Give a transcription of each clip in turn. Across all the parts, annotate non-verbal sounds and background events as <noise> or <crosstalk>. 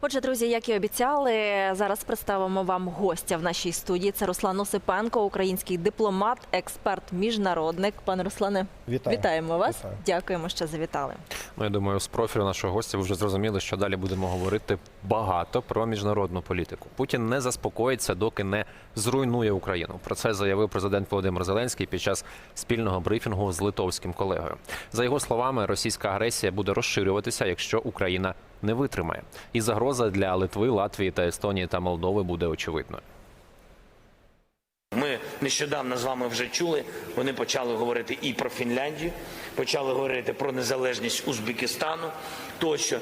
Отже, друзі, як і обіцяли, зараз представимо вам гостя в нашій студії. Це Руслан Осипенко, український дипломат, експерт, міжнародник. Пане Руслане, Вітаю. вітаємо вас. Вітаю. Дякуємо, що завітали. Ну, я думаю, з профілю нашого гостя ви вже зрозуміли, що далі будемо говорити багато про міжнародну політику. Путін не заспокоїться, доки не зруйнує Україну. Про це заявив президент Володимир Зеленський під час спільного брифінгу з литовським колегою. За його словами, російська агресія буде розширюватися, якщо Україна не витримає. І загроза для Литви, Латвії та Естонії та Молдови буде очевидною. Ми нещодавно з вами вже чули. Вони почали говорити і про Фінляндію, почали говорити про незалежність Узбекистану. Тощо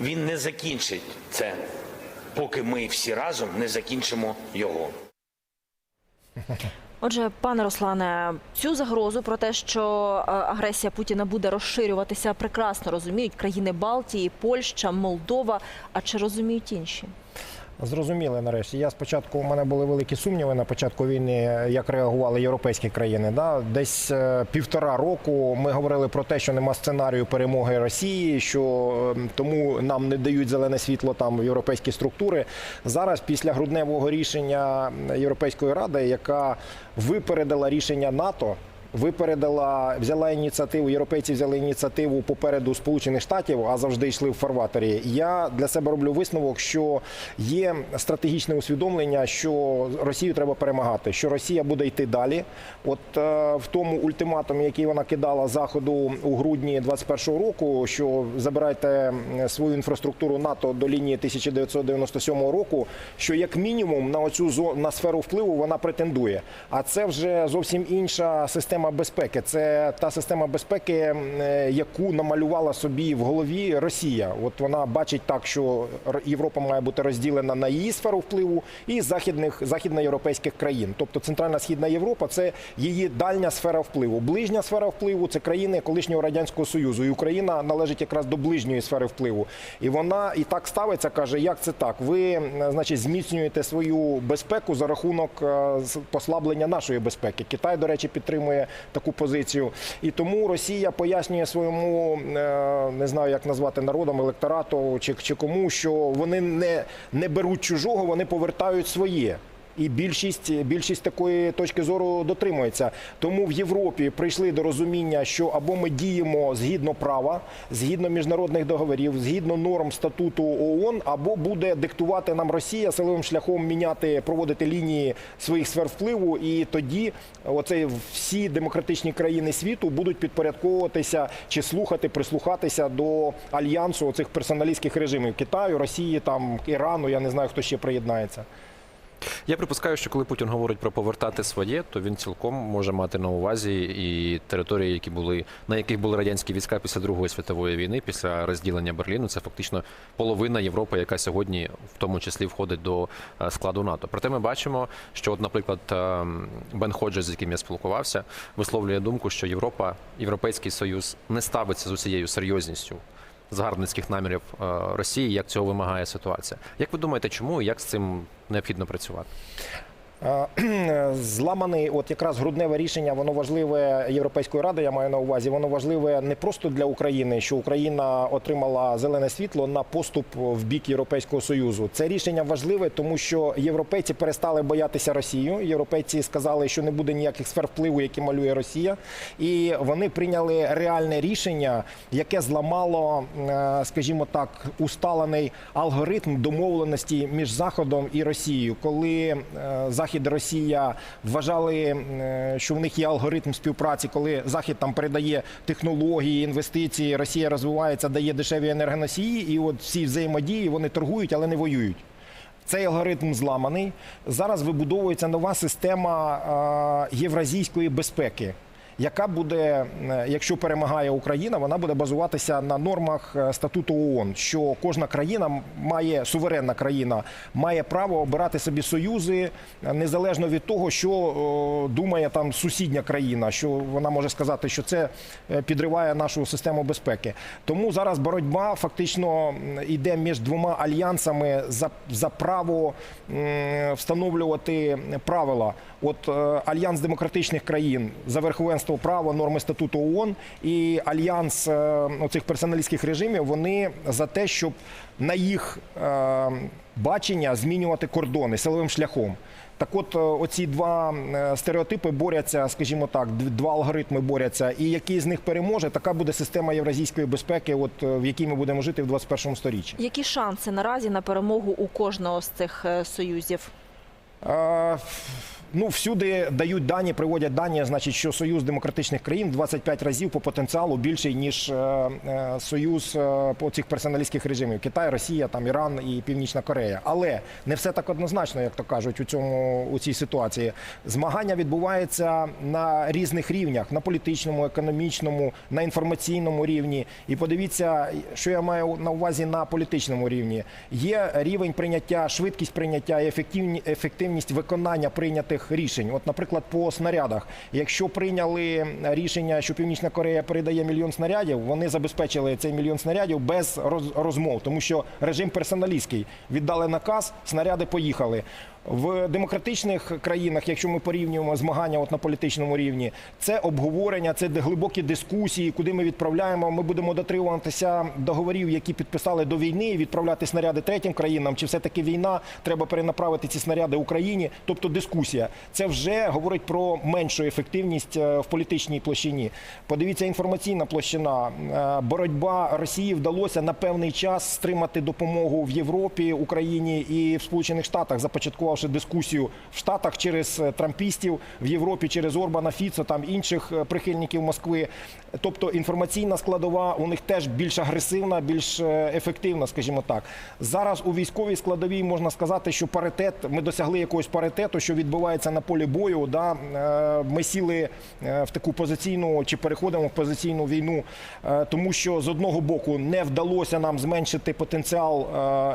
він не закінчить це, поки ми всі разом не закінчимо його. Отже, пане Руслане, цю загрозу про те, що е, агресія Путіна буде розширюватися, прекрасно розуміють країни Балтії, Польща, Молдова. А чи розуміють інші? Зрозуміли нарешті. Я спочатку у мене були великі сумніви на початку війни, як реагували європейські країни. Да? Десь е, півтора року ми говорили про те, що нема сценарію перемоги Росії, що е, тому нам не дають зелене світло там в європейські структури. Зараз, після грудневого рішення Європейської ради, яка випередила рішення НАТО. Випередила, взяла ініціативу. Європейці взяли ініціативу попереду Сполучених Штатів, а завжди йшли в фарватері. Я для себе роблю висновок, що є стратегічне усвідомлення, що Росію треба перемагати, що Росія буде йти далі. От е, в тому ультиматумі, який вона кидала заходу у грудні 21-го року, що забирайте свою інфраструктуру НАТО до лінії 1997 року, що як мінімум на оцю на сферу впливу вона претендує. А це вже зовсім інша система безпеки. Це та система безпеки, е, яку намалювала собі в голові Росія. От вона бачить так, що Європа має бути розділена на її сферу впливу і західних західноєвропейських країн. Тобто Центральна Східна Європа це її дальня сфера впливу. Ближня сфера впливу це країни колишнього радянського союзу. І Україна належить якраз до ближньої сфери впливу. І вона і так ставиться, каже, як це так? Ви значить зміцнюєте свою безпеку за рахунок е, послаблення нашої безпеки. Китай, до речі, підтримує таку позицію. І тому Росія пояснює своєму е, не знаю, як назвати народом, електорату чи, чи кому, що вони не, не беруть чужого, вони повертають своє. І більшість більшість такої точки зору дотримується. Тому в Європі прийшли до розуміння, що або ми діємо згідно права, згідно міжнародних договорів, згідно норм статуту ООН, або буде диктувати нам Росія силовим шляхом міняти, проводити лінії своїх сфер впливу. І тоді оце всі демократичні країни світу будуть підпорядковуватися чи слухати, прислухатися до альянсу оцих персоналістських режимів Китаю, Росії, там Ірану. Я не знаю, хто ще приєднається. Я припускаю, що коли Путін говорить про повертати своє, то він цілком може мати на увазі і території, які були на яких були радянські війська після Другої світової війни, після розділення Берліну. Це фактично половина Європи, яка сьогодні в тому числі входить до е, складу НАТО. Проте ми бачимо, що, от, наприклад, е, Бен Ходжес, з яким я спілкувався, висловлює думку, що Європа, Європейський Союз не ставиться з усією серйозністю загарбницьких намірів е, Росії, як цього вимагає ситуація. Як ви думаєте, чому і як з цим необхідно працювати? Е, Зламаний, от якраз грудневе рішення, воно важливе Європейської ради. Я маю на увазі. Воно важливе не просто для України, що Україна отримала зелене світло на поступ в бік Європейського союзу. Це рішення важливе, тому що європейці перестали боятися Росію. Європейці сказали, що не буде ніяких сфер впливу, які малює Росія, і вони прийняли реальне рішення, яке зламало, е, скажімо так, усталений алгоритм домовленості між Заходом і Росією, коли е, Захід Росія вважали, е, що в них є алгоритм співпраці, коли Захід там передає технології, інвестиції, Росія розвивається, дає дешеві енергоносії, і от всі взаємодії вони торгують, але не воюють. Цей алгоритм зламаний. Зараз вибудовується нова система євразійської безпеки, яка буде, е, якщо перемагає Україна, вона буде базуватися на нормах е, статуту ООН, що кожна країна має суверенна країна, має право обирати собі союзи е, незалежно від того, що думає там сусідня країна, що вона може сказати, що це підриває нашу систему безпеки. Тому зараз боротьба фактично йде між двома альянсами за, за право встановлювати правила. От альянс демократичних країн за верховенство законодавство, право, норми статуту ООН і альянс е, оцих персоналістських режимів. Вони за те, щоб на їх е, бачення змінювати кордони силовим шляхом. Так от, е, оці два стереотипи борються, скажімо так, два алгоритми борються. І який з них переможе, така буде система євразійської безпеки, от в якій ми будемо жити в 21 сторіччі. Які шанси наразі на перемогу у кожного з цих союзів? Е, Ну, всюди дають дані, приводять дані, значить, що Союз демократичних країн 25 разів по потенціалу більший, ніж е, е, Союз е, по цих персоналістських режимів. Китай, Росія, там, Іран і Північна Корея. Але не все так однозначно, як то кажуть, у, цьому, у цій ситуації. Змагання відбуваються на різних рівнях: на політичному, економічному, на інформаційному рівні. І подивіться, що я маю на увазі на політичному рівні. Є рівень прийняття, швидкість прийняття і ефективні- ефективність виконання прийнятих рішень. От, наприклад, по снарядах. Якщо прийняли рішення, що Північна Корея передає мільйон снарядів, вони забезпечили цей мільйон снарядів без розмов, тому що режим персоналістський. Віддали наказ, снаряди поїхали. В демократичних країнах, якщо ми порівнюємо змагання от на політичному рівні, це обговорення, це глибокі дискусії, куди ми відправляємо. Ми будемо дотримуватися договорів, які підписали до війни, і відправляти снаряди третім країнам. Чи все таки війна? Треба перенаправити ці снаряди Україні? Тобто дискусія. Це вже говорить про меншу ефективність е, в політичній площині. Подивіться, інформаційна площина. Е, Боротьба Росії вдалося на певний час стримати допомогу в Європі, Україні і в Сполучених Штатах, започаткувавши дискусію в Штатах через е, трампістів, в Європі через Орбана, Фіцо, там інших е, прихильників Москви. Тобто інформаційна складова у них теж більш агресивна, більш е, ефективна, скажімо так. Зараз у військовій складовій можна сказати, що паритет, ми досягли якогось паритету, що відбувається на полі бою. Да? Е, Ми сіли е, в таку позиційну чи переходимо в позиційну війну, тому що з одного боку не вдалося нам зменшити потенціал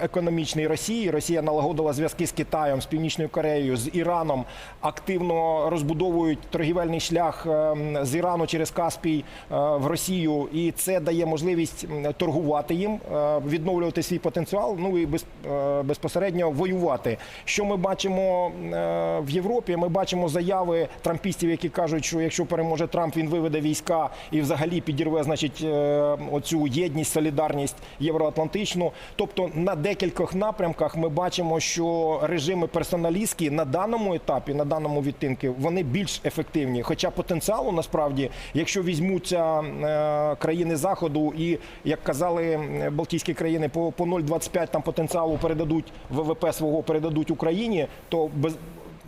економічний Росії. Росія налагодила зв'язки з Китаєм, з Північною Кореєю, з Іраном, активно розбудовують торгівельний шлях е, з Ірану через Каспій в Росію, і це дає можливість торгувати їм, е, відновлювати свій потенціал. Ну і е, безпосередньо воювати. Що ми бачимо е, в Європі? Ми бачимо заяви трампістів, які кажуть, що якщо переможе Трамп, він виведе війська і взагалі підірве, значить, е, оцю єдність, солідарність євроатлантичну. Тобто на декількох напрямках ми бачимо, що режими персоналістські на даному етапі, на даному відтинку, вони більш ефективні. Хоча потенціалу насправді, якщо візьмуться е, країни заходу. І як казали Балтійські країни, по, по 0,25 там потенціалу передадуть ВВП свого передадуть Україні, то без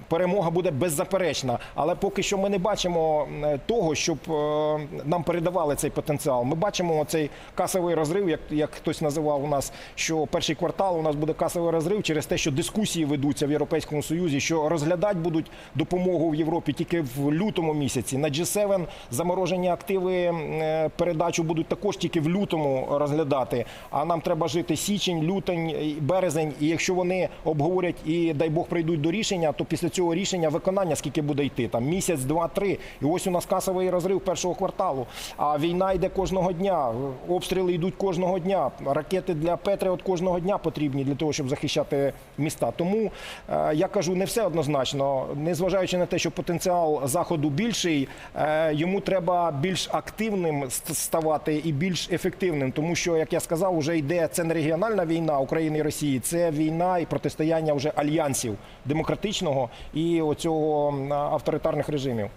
перемога буде беззаперечна. Але поки що ми не бачимо того, щоб е, нам передавали цей потенціал. Ми бачимо цей касовий розрив, як, як хтось називав у нас, що перший квартал у нас буде касовий розрив через те, що дискусії ведуться в Європейському Союзі, що розглядати будуть допомогу в Європі тільки в лютому місяці. На G7 заморожені активи е, передачу будуть також тільки в лютому розглядати. А нам треба жити січень, лютень, березень. І якщо вони обговорять і дай Бог прийдуть до рішення, то після цього рішення виконання скільки буде йти там місяць, два, три. І ось у нас касовий розрив першого кварталу. А війна йде кожного дня. Обстріли йдуть кожного дня. Ракети для Петріот кожного дня потрібні для того, щоб захищати міста. Тому е, я кажу, не все однозначно. Незважаючи на те, що потенціал заходу більший, е, йому треба більш активним ставати і більш ефективним, тому що, як я сказав, вже йде це не регіональна війна України і Росії, це війна і протистояння вже альянсів демократичного і оцього авторитарних режимів.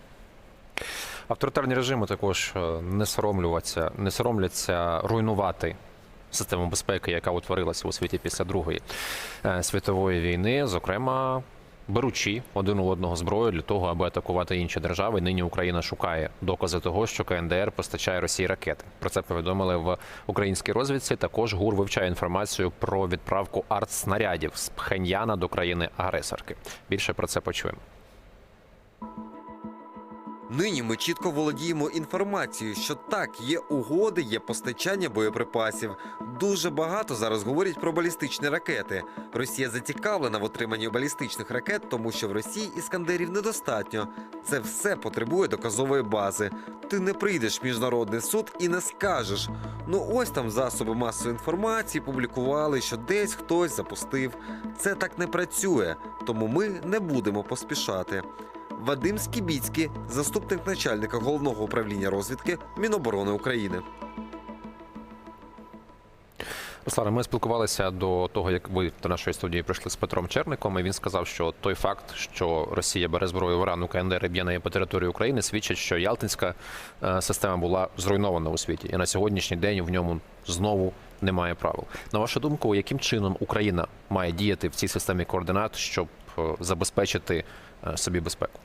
Авторитарні режими також е, не соромлюватися, не соромляться руйнувати систему безпеки, яка утворилася у світі після Другої е, світової війни, зокрема. Беручи один у одного зброю для того, аби атакувати інші держави, нині Україна шукає докази того, що КНДР постачає Росії ракети. Про це повідомили в українській розвідці. Також ГУР вивчає інформацію про відправку артснарядів з Пхеньяна до країни-агресорки. Більше про це почуємо. Нині ми чітко володіємо інформацією, що так, є угоди, є постачання боєприпасів. Дуже багато зараз говорять про балістичні ракети. Росія зацікавлена в отриманні балістичних ракет, тому що в Росії іскандерів недостатньо. Це все потребує доказової бази. Ти не прийдеш в міжнародний суд і не скажеш. Ну ось там засоби масової інформації публікували, що десь хтось запустив. Це так не працює, тому ми не будемо поспішати. Вадим Скібіцький, заступник начальника головного управління розвідки Міноборони України. Руслане, ми спілкувалися до того, як ви до нашої студії прийшли з Петром Черником, і він сказав, що той факт, що Росія бере зброю в Ирану, КНДР і б'є неї по території України, свідчить, що Ялтинська е, система була зруйнована у світі, і на сьогоднішній день в ньому знову немає правил. На вашу думку, яким чином Україна має діяти в цій системі координат, щоб е, забезпечити е, собі безпеку?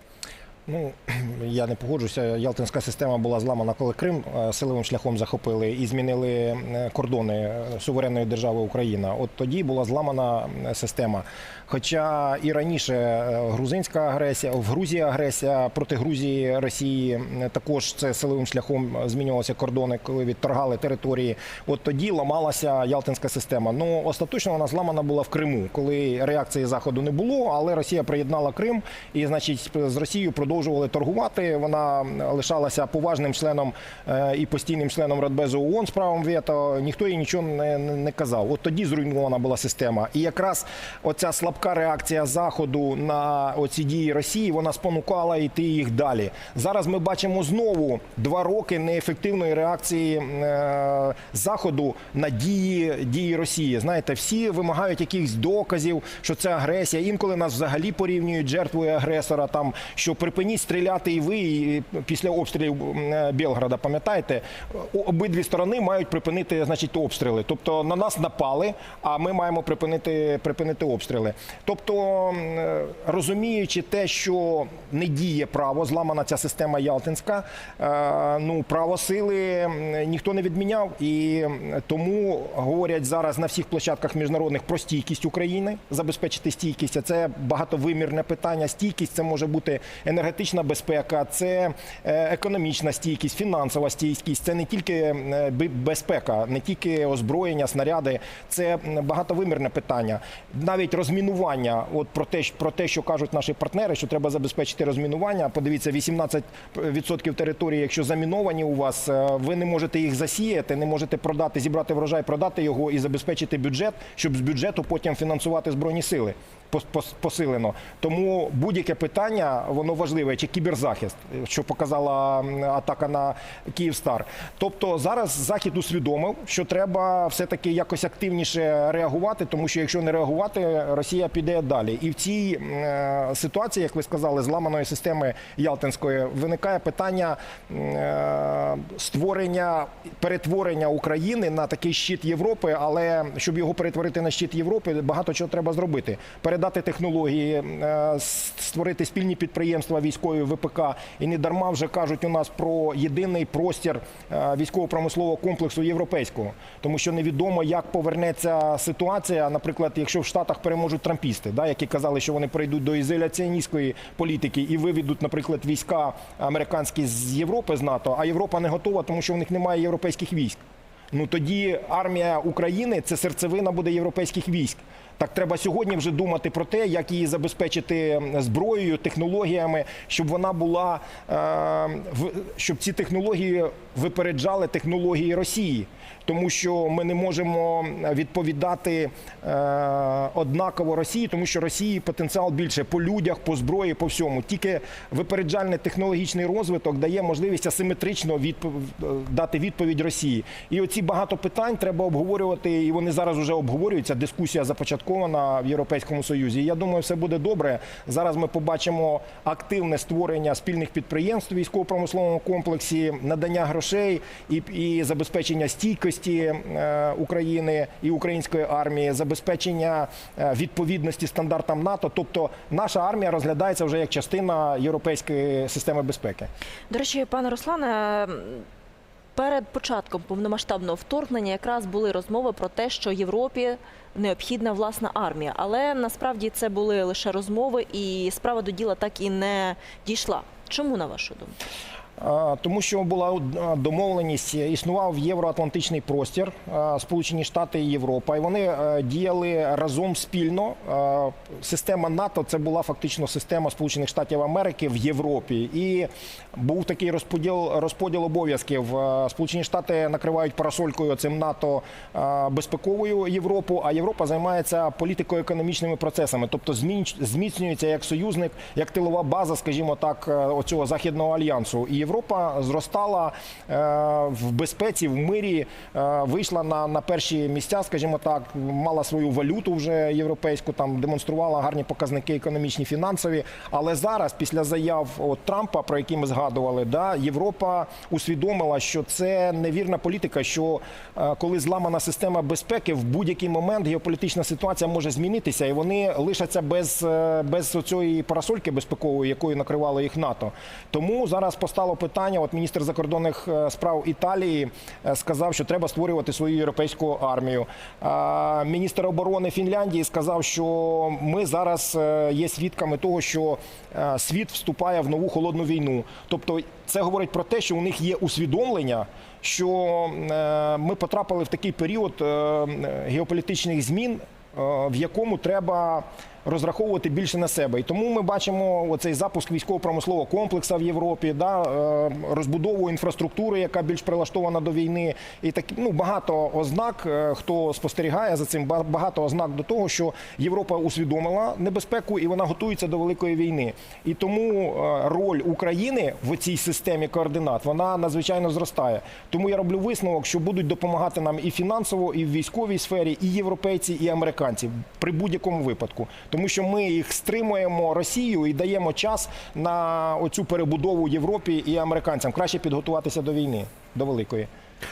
Ну <clears throat> я не погоджуся. Ялтинська система була зламана, коли Крим е, силовим шляхом захопили і змінили е, кордони е, суверенної держави Україна. От тоді була зламана система. Хоча і раніше грузинська агресія, в Грузії агресія проти Грузії Росії також це силовим шляхом змінювалися кордони, коли відторгали території. От тоді ламалася Ялтинська система. Ну остаточно вона зламана була в Криму, коли реакції заходу не було, але Росія приєднала Крим і, значить, з Росією продовжували торгувати. Вона лишалася поважним членом е, і постійним членом Радбезу ООН з правом вето. Ніхто їй нічого не, не, казав. От тоді зруйнована була система. І якраз оця слабка реакція заходу на оці дії Росії вона спонукала йти їх далі. Зараз ми бачимо знову два роки неефективної реакції е, заходу на дії дії Росії. Знаєте, всі вимагають якихось доказів, що це агресія. Інколи нас взагалі порівнюють жертвою агресора. Там що припиніть стріляти і ви і після обстрілів е, Білграда. Пам'ятаєте, обидві сторони мають припинити, значить, обстріли. Тобто на нас напали, а ми маємо припинити припинити обстріли. Тобто, е, розуміючи те, що не діє право, зламана ця система Ялтинська, е, ну право сили ніхто не відміняв, і тому говорять зараз на всіх площадках міжнародних про стійкість України, забезпечити стійкість. А Це багатовимірне питання. Стійкість це може бути енергетична безпека, це е, економічна стійкість, фінансова стійкість. Це не тільки е, безпека, не тільки озброєння, снаряди. Це багатовимірне питання. Навіть розмінування. От про те, про те, що кажуть наші партнери, що треба забезпечити розмінування. Подивіться, 18% території, якщо заміновані у вас, е, ви не можете їх засіяти, не можете продати, зібрати врожай, продати його і забезпечити бюджет, щоб з бюджету потім фінансувати збройні сили посилено. Тому будь-яке питання воно важливе, чи кіберзахист, що показала атака на Київстар. Тобто зараз захід усвідомив, що треба все таки якось активніше реагувати, тому що якщо не реагувати, Росія піде далі. І в цій е, ситуації, як ви сказали, зламаної системи Ялтинської виникає питання е, створення перетворення України на такий щит Європи, але щоб його перетворити на щит Європи, багато чого треба зробити. Передати технології, е, створити спільні підприємства військові ВПК. І не дарма вже кажуть у нас про єдиний простір е, військово-промислового комплексу європейського, тому що невідомо, як повернеться ситуація. Наприклад, якщо в Штатах переможуть трампісти, да, які казали, що вони прийдуть до ізоляціоністської політики і виведуть, наприклад, війська американські з Європи з НАТО, а Європа не готова, тому що в них немає європейських військ. Ну тоді армія України це серцевина буде європейських військ. Так треба сьогодні вже думати про те, як її забезпечити зброєю, технологіями, щоб вона була е, щоб ці технології випереджали технології Росії, тому що ми не можемо відповідати е, однаково Росії, тому що Росії потенціал більше по людях, по зброї, по всьому. Тільки випереджальний технологічний розвиток дає можливість асиметрично відпов... дати відповідь Росії. І оці багато питань треба обговорювати, і вони зараз вже обговорюються. Дискусія започаткована в Європейському Союзі. Я думаю, все буде добре. Зараз ми побачимо активне створення спільних підприємств військово-промисловому комплексі, надання грошей і, і забезпечення стійкості е, України і української армії, забезпечення е, відповідності стандартам НАТО. Тобто наша армія розглядається вже як частина європейської системи безпеки. До речі, пане Руслане, перед початком повномасштабного вторгнення якраз були розмови про те, що Європі необхідна власна армія. Але насправді це були лише розмови, і справа до діла так і не дійшла. Чому на вашу думку? Тому що була домовленість, е, існував євроатлантичний простір, Сполучені Штати і Європа, і вони е, діяли разом спільно. Система НАТО це була фактично система Сполучених Штатів Америки в Європі. І був такий розподіл розподіл обов'язків. Сполучені Штати накривають парасолькою цим НАТО безпековою Європу, а Європа займається політико-економічними процесами, тобто зміцнюється як союзник, як тилова база, скажімо так, е, оцього західного альянсу. І Європа зростала е, в безпеці, в мирі, е, вийшла на, на перші місця, скажімо так, мала свою валюту вже європейську, там демонструвала гарні показники економічні, фінансові. Але зараз, після заяв от, Трампа, про які ми згадували, да, Європа усвідомила, що це невірна політика, що е, коли зламана система безпеки, в будь-який момент геополітична ситуація може змінитися, і вони лишаться без, без цієї парасольки безпекової, якою накривало їх НАТО. Тому зараз постало питання. От міністр закордонних е, справ Італії е, сказав, що треба створювати свою європейську армію. Міністр оборони Фінляндії сказав, що ми зараз е, є свідками того, що світ вступає в нову холодну війну. Тобто, це говорить про те, що у них є усвідомлення, що ми потрапили в такий період геополітичних змін, в якому треба розраховувати більше на себе. І тому ми бачимо оцей запуск військово-промислового комплексу в Європі, да, е, розбудову інфраструктури, яка більш прилаштована до війни. І так, ну, багато ознак, е, хто спостерігає за цим, ба- багато ознак до того, що Європа усвідомила небезпеку і вона готується до великої війни. І тому е, роль України в цій системі координат вона надзвичайно зростає. Тому я роблю висновок, що будуть допомагати нам і фінансово, і в військовій сфері, і європейці, і американці при будь-якому випадку, тому що ми їх стримуємо Росію і даємо час на оцю перебудову Європі і американцям. Краще підготуватися до війни, до великої.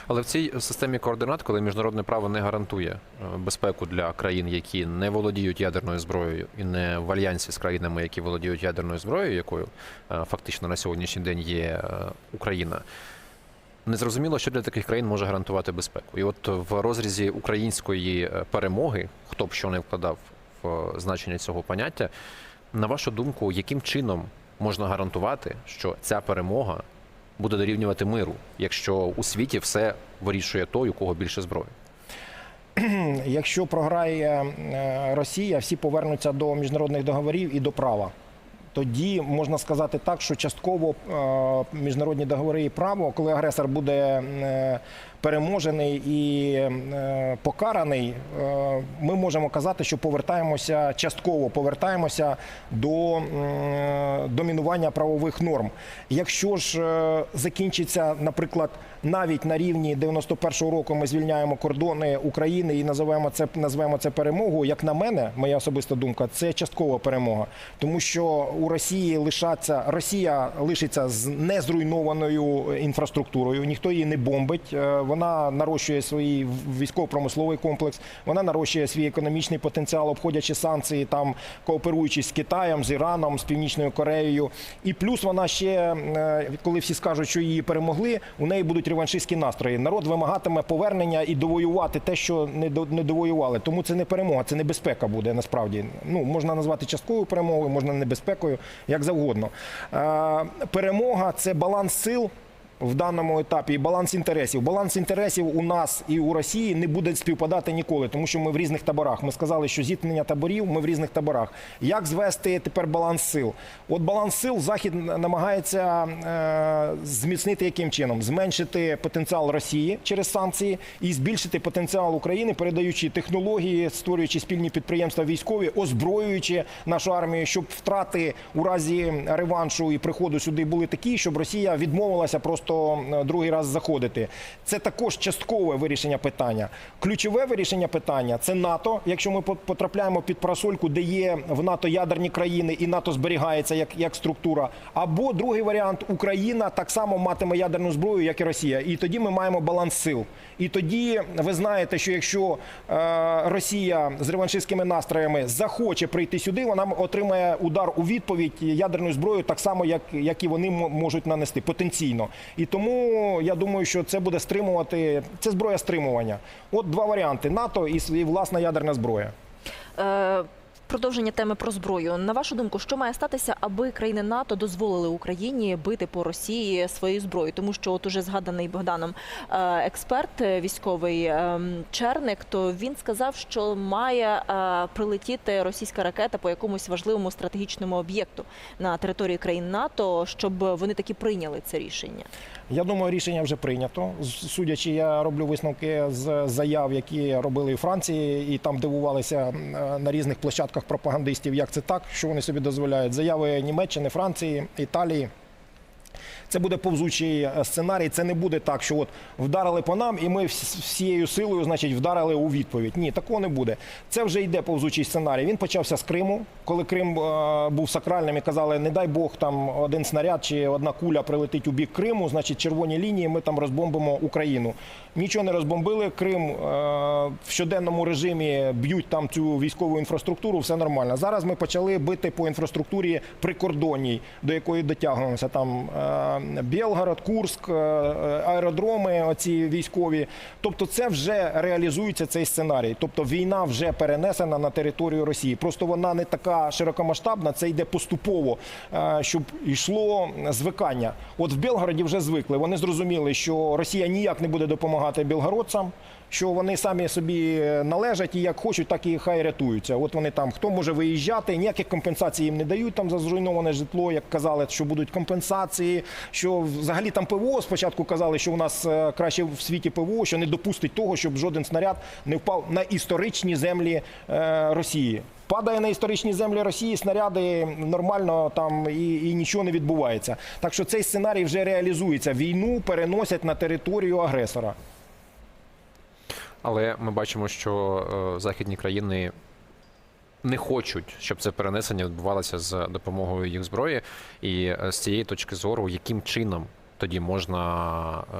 Але в цій системі координат, коли міжнародне право не гарантує е, безпеку для країн, які не володіють ядерною зброєю, і не в альянсі з країнами, які володіють ядерною зброєю, якою е, фактично на сьогоднішній день є е, Україна. Незрозуміло, що для таких країн може гарантувати безпеку. І от в розрізі української перемоги, хто б що не вкладав значення цього поняття, на вашу думку, яким чином можна гарантувати, що ця перемога буде дорівнювати миру, якщо у світі все вирішує той, у кого більше зброї? <clears throat> Якщо програє е, Росія, всі повернуться до міжнародних договорів і до права. Тоді можна сказати так, що частково е, міжнародні договори і право, коли агресор буде е, переможений і е, покараний, е, ми можемо казати, що повертаємося частково повертаємося до е, домінування правових норм. Якщо ж закінчиться, наприклад, навіть на рівні 91-го року ми звільняємо кордони України і називаємо це називаємо це перемогою. Як на мене, моя особиста думка, це часткова перемога, тому що у Росії лишаться Росія лишиться з незруйнованою інфраструктурою. Ніхто її не бомбить. Вона нарощує свій військово-промисловий комплекс, вона нарощує свій економічний потенціал, обходячи санкції, там кооперуючись з Китаєм, з Іраном, з Північною Кореєю. І плюс вона ще, е, коли всі скажуть, що її перемогли, у неї будуть реваншистські настрої. Народ вимагатиме повернення і довоювати те, що не довоювали. Тому це не перемога, це небезпека буде насправді. Ну можна назвати частковою перемогою, можна небезпекою, як завгодно. Е, Перемога це баланс сил. В даному етапі баланс інтересів. Баланс інтересів у нас і у Росії не буде співпадати ніколи, тому що ми в різних таборах. Ми сказали, що зіткнення таборів ми в різних таборах. Як звести тепер баланс сил? От баланс сил Захід намагається е, зміцнити яким чином? Зменшити потенціал Росії через санкції і збільшити потенціал України, передаючи технології, створюючи спільні підприємства військові, озброюючи нашу армію, щоб втрати у разі реваншу і приходу сюди були такі, щоб Росія відмовилася просто е, другий раз заходити. Це також часткове вирішення питання. Ключове вирішення питання це НАТО. Якщо ми по- потрапляємо під парасольку, де є в НАТО ядерні країни, і НАТО зберігається як, як структура. Або другий варіант Україна так само матиме ядерну зброю, як і Росія. І тоді ми маємо баланс сил. І тоді ви знаєте, що якщо е, Росія з реваншистськими настроями захоче прийти сюди, вона отримає удар у відповідь ядерною зброєю, так само, як, як і вони можуть нанести потенційно. І тому я думаю, що це буде стримувати. Це зброя стримування. От два варіанти: НАТО і, і власна ядерна зброя. Е, продовження теми про зброю. На вашу думку, що має статися, аби країни НАТО дозволили Україні бити по Росії своєю зброєю? Тому що, от уже згаданий Богданом е, експерт е, військовий е, Черник, то він сказав, що має прилетіти російська ракета по якомусь важливому стратегічному об'єкту на території країн НАТО, щоб вони таки прийняли це рішення. Я думаю, рішення вже прийнято. Судячи, я роблю висновки з заяв, які робили у Франції, і там дивувалися на різних площадках пропагандистів, як це так, що вони собі дозволяють. Заяви Німеччини, Франції, Італії. Це буде повзучий е, сценарій. Це не буде так, що от вдарили по нам, і ми вс- всією силою, значить, вдарили у відповідь. Ні, такого не буде. Це вже йде повзучий сценарій. Він почався з Криму, коли Крим е, був сакральним і казали, не дай Бог, там один снаряд чи одна куля прилетить у бік Криму, значить, червоні лінії, ми там розбомбимо Україну. Нічого не розбомбили. Крим е, в щоденному режимі б'ють там цю військову інфраструктуру, все нормально. Зараз ми почали бити по інфраструктурі прикордонній, до якої дотягуємося. Там Білгород, Курск, е, аеродроми, оці військові. Тобто, це вже реалізується цей сценарій. Тобто війна вже перенесена на територію Росії. Просто вона не така широкомасштабна, це йде поступово, е, щоб йшло звикання. От в Білгороді вже звикли. Вони зрозуміли, що Росія ніяк не буде допомагати білгородцям. Що вони самі собі належать і як хочуть, так і хай рятуються. От вони там хто може виїжджати, ніяких компенсацій їм не дають там за зруйноване житло, як казали, що будуть компенсації. Що взагалі там ПВО спочатку казали, що у нас е, краще в світі ПВО, що не допустить того, щоб жоден снаряд не впав на історичні землі е, Росії. Падає на історичні землі Росії, снаряди нормально там і, і нічого не відбувається. Так що цей сценарій вже реалізується. Війну переносять на територію агресора. Але ми бачимо, що е, західні країни не хочуть, щоб це перенесення відбувалося з допомогою їх зброї. І е, з цієї точки зору, яким чином тоді можна, е,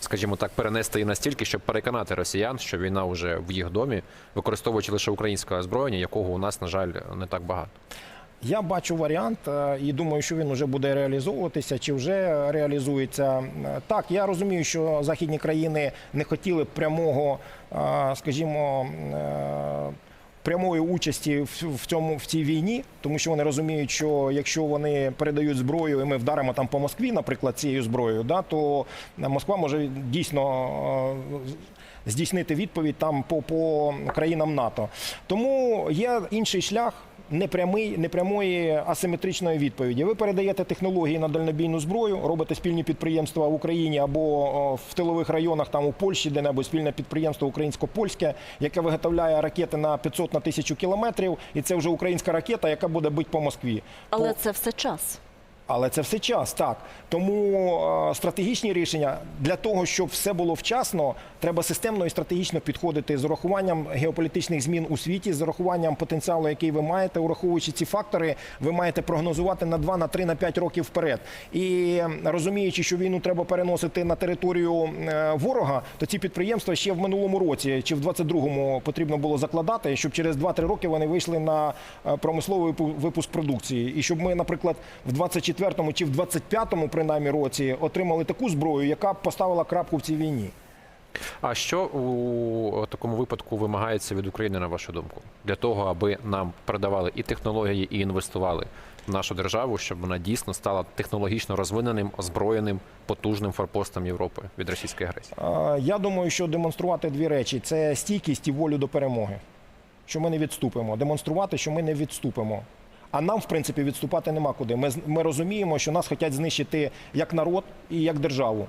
скажімо так, перенести і настільки, щоб переконати росіян, що війна вже в їх домі, використовуючи лише українське озброєння, якого у нас, на жаль, не так багато. Я бачу варіант е, і думаю, що він вже буде реалізовуватися чи вже реалізується. Е, Так, я розумію, що західні країни не хотіли прямого, е, скажімо. Прямої участі в цьому в цій війні, тому що вони розуміють, що якщо вони передають зброю, і ми вдаримо там по Москві, наприклад, цією зброєю, да, то Москва може дійсно здійснити відповідь там по, по країнам НАТО. Тому є інший шлях. Непрямий, непрямої асиметричної відповіді. Ви передаєте технології на дальнобійну зброю, робите спільні підприємства в Україні або в тилових районах, там у Польщі, де-небудь спільне підприємство українсько-польське, яке виготовляє ракети на 500 на 1000 кілометрів, і це вже українська ракета, яка буде бити по Москві. Але по... це все час. Але це все час, так. Тому е, стратегічні рішення для того, щоб все було вчасно, треба системно і стратегічно підходити з урахуванням геополітичних змін у світі, з урахуванням потенціалу, який ви маєте, ураховуючи ці фактори, ви маєте прогнозувати на 2, на 3, на 5 років вперед. І розуміючи, що війну треба переносити на територію е, ворога, то ці підприємства ще в минулому році чи в 22-му потрібно було закладати, щоб через 2-3 роки вони вийшли на е, промисловий випу- випуск продукції. І щоб ми, наприклад, в 24-му чи в 25-му, принаймні, році отримали таку зброю, яка поставила крапку в цій війні. А що у такому випадку вимагається від України, на вашу думку, для того, аби нам передавали і технології, і інвестували в нашу державу, щоб вона дійсно стала технологічно розвиненим, озброєним, потужним форпостом Європи від російської агресії? Я думаю, що демонструвати дві речі: це стійкість і волю до перемоги. Що ми не відступимо. Демонструвати, що ми не відступимо. А нам, в принципі, відступати нема куди. Ми, ми розуміємо, що нас хочуть знищити як народ і як державу.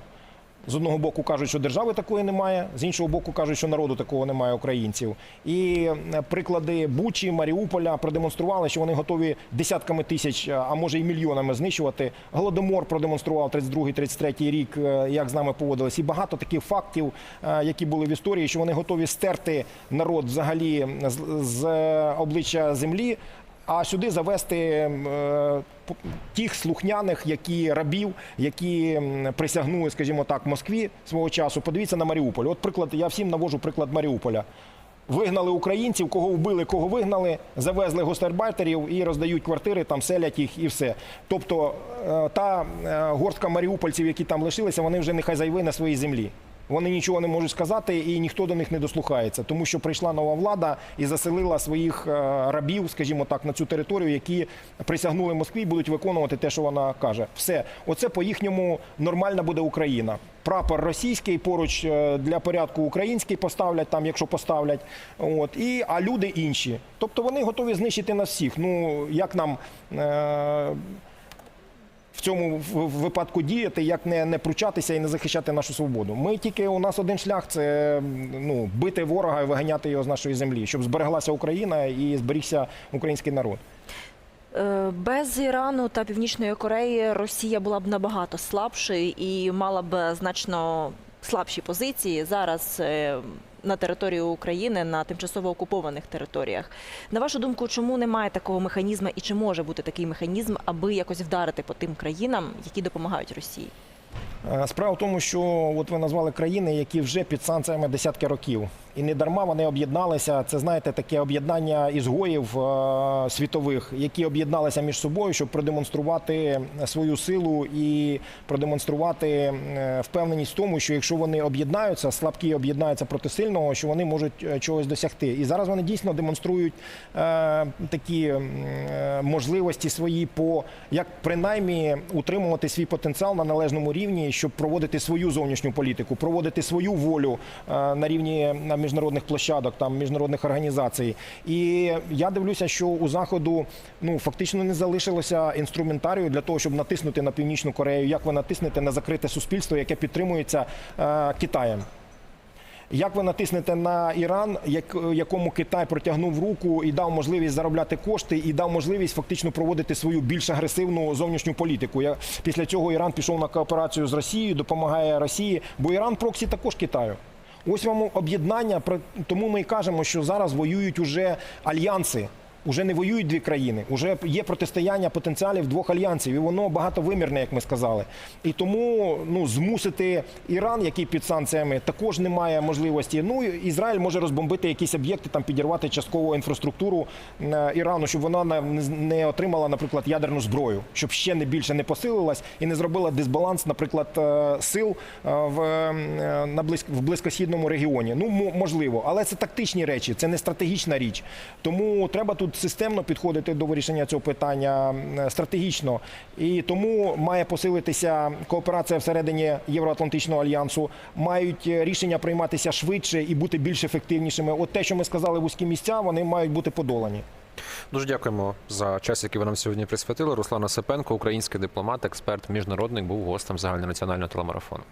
З одного боку кажуть, що держави такої немає, з іншого боку кажуть, що народу такого немає українців. І е, приклади Бучі, Маріуполя продемонстрували, що вони готові десятками тисяч, а може й мільйонами знищувати. Голодомор продемонстрував 32-33 рік, е, як з нами поводились. І багато таких фактів, е, які були в історії, що вони готові стерти народ взагалі з обличчя землі. А сюди завести е, тих слухняних, які рабів, які присягнули, скажімо так, Москві свого часу. Подивіться на Маріуполь. От приклад, я всім навожу приклад Маріуполя. Вигнали українців, кого вбили, кого вигнали, завезли гостарбайтерів і роздають квартири, там селять їх і все. Тобто е, та е, горстка маріупольців, які там лишилися, вони вже нехай зайви на своїй землі. Вони нічого не можуть сказати, і ніхто до них не дослухається, тому що прийшла нова влада і заселила своїх е, рабів, скажімо так, на цю територію, які присягнули Москві, і будуть виконувати те, що вона каже. Все, оце по їхньому нормальна буде Україна. Прапор російський поруч е, для порядку український поставлять там, якщо поставлять. От і а люди інші. Тобто вони готові знищити нас всіх. Ну як нам. Е- в цьому випадку діяти, як не, не пручатися і не захищати нашу свободу. Ми тільки у нас один шлях це ну бити ворога і виганяти його з нашої землі, щоб збереглася Україна і зберігся український народ. Е, Без Ірану та Північної Кореї Росія була б набагато слабшою і мала б значно слабші позиції зараз е, на території України на тимчасово окупованих територіях. На вашу думку, чому немає такого механізму і чи може бути такий механізм, аби якось вдарити по тим країнам, які допомагають Росії? Е, Справа в тому, що от ви назвали країни, які вже під санкціями десятки років. І не дарма вони об'єдналися. Це знаєте, таке об'єднання ізгоїв е, світових, які об'єдналися між собою, щоб продемонструвати свою силу і продемонструвати е, впевненість в тому, що якщо вони об'єднаються, слабкі об'єднаються проти сильного, що вони можуть е, чогось досягти. І зараз вони дійсно демонструють е, такі можливості свої по як принаймні утримувати свій потенціал на належному рівні, щоб проводити свою зовнішню політику, проводити свою волю е, на рівні на міжнародних площадок, там міжнародних організацій. І я дивлюся, що у заходу ну фактично не залишилося інструментарію для того, щоб натиснути на північну Корею. Як ви натиснете на закрите суспільство, яке підтримується е, Китаєм? Як ви натиснете на Іран, якому Китай протягнув руку і дав можливість заробляти кошти, і дав можливість фактично проводити свою більш агресивну зовнішню політику? Після цього Іран пішов на кооперацію з Росією, допомагає Росії, бо Іран проксі також Китаю. Ось вам об'єднання. Тому ми і кажемо, що зараз воюють уже альянси. Уже не воюють дві країни, уже є протистояння потенціалів двох альянсів, і воно багатовимірне, як ми сказали. І тому ну змусити Іран, який під санкціями, також немає можливості. Ну Ізраїль може розбомбити якісь об'єкти, там підірвати часткову інфраструктуру е, Ірану, щоб вона не, отримала, наприклад, ядерну зброю, щоб ще не більше не посилилась і не зробила дисбаланс, наприклад, е, сил е, в, на близько, в близькосхідному регіоні. Ну можливо, але це тактичні речі, це не стратегічна річ. Тому треба тут системно підходити до вирішення цього питання е, стратегічно. І тому має посилитися кооперація всередині Євроатлантичного альянсу. Мають е, рішення прийматися швидше і бути більш ефективнішими. От те, що ми сказали, вузькі місця, вони мають бути подолані. Дуже дякуємо за час, який ви нам сьогодні присвятили. Руслан Осипенко, український дипломат, експерт, міжнародник, був гостем загальнонаціонального телемарафону.